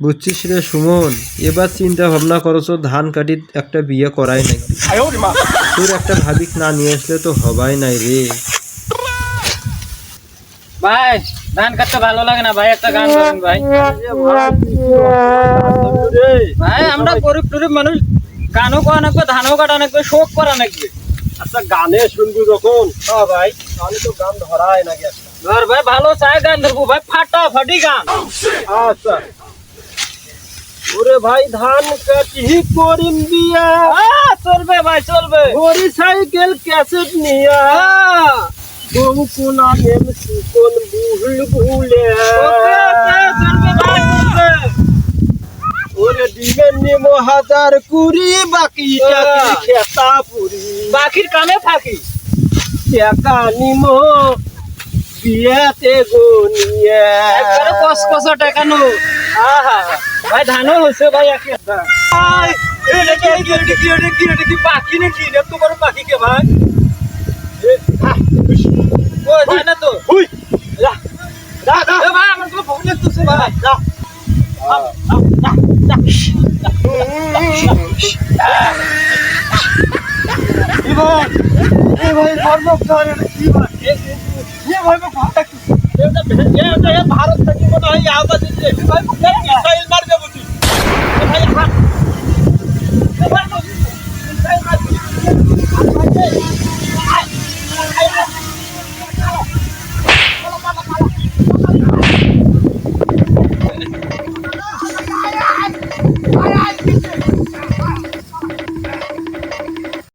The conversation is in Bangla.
বুঝছিস রে সুমন এবার চিন্তা ভাবনা করছ ধান কাটি একটা বিয়ে করাই নাকি তোর একটা ভাবিক না নিয়ে আসলে তো হবাই নাই রে। ভাই ধান কাটতে ভালো লাগে না ভাই একটা গান করেন ভাই। ভাই আমরা গরিব টরিব মানুষ গানও করা নাকবে ধানও কাটা নাকবে শোক করা নাকবে। আচ্ছা গানে শুনবি যখন? হ্যাঁ ভাই তাহলে তো গান ধরায় নাকি ধর ভাই ভালো চায় গান ধরবো ভাই ফাটা ফাটি গান। আচ্ছা। ওরে ভাই ধান কাটি করিম দিয়া। চলবে ভাই চলবে। ঘড়ি সাইকেল ক্যাসেট নিয়া। বঙ্কুনা নেম সুকন বুহুল চলবে ওরে ডিমের নিম হাজার কুড়ি বাকি খেতা পুরি। বাকির কামে ফাঁকি টাকা নিম বিয়াতে গনিয়া। একবারে কস কস টাকা নো ভাই ধানও হয়েছে ভাই পাখি নাকি? এটা তো বড় পাখি কে ভাই? না তো ভাই ভাই ভাই? ભારત તકી બધા આ બાજુ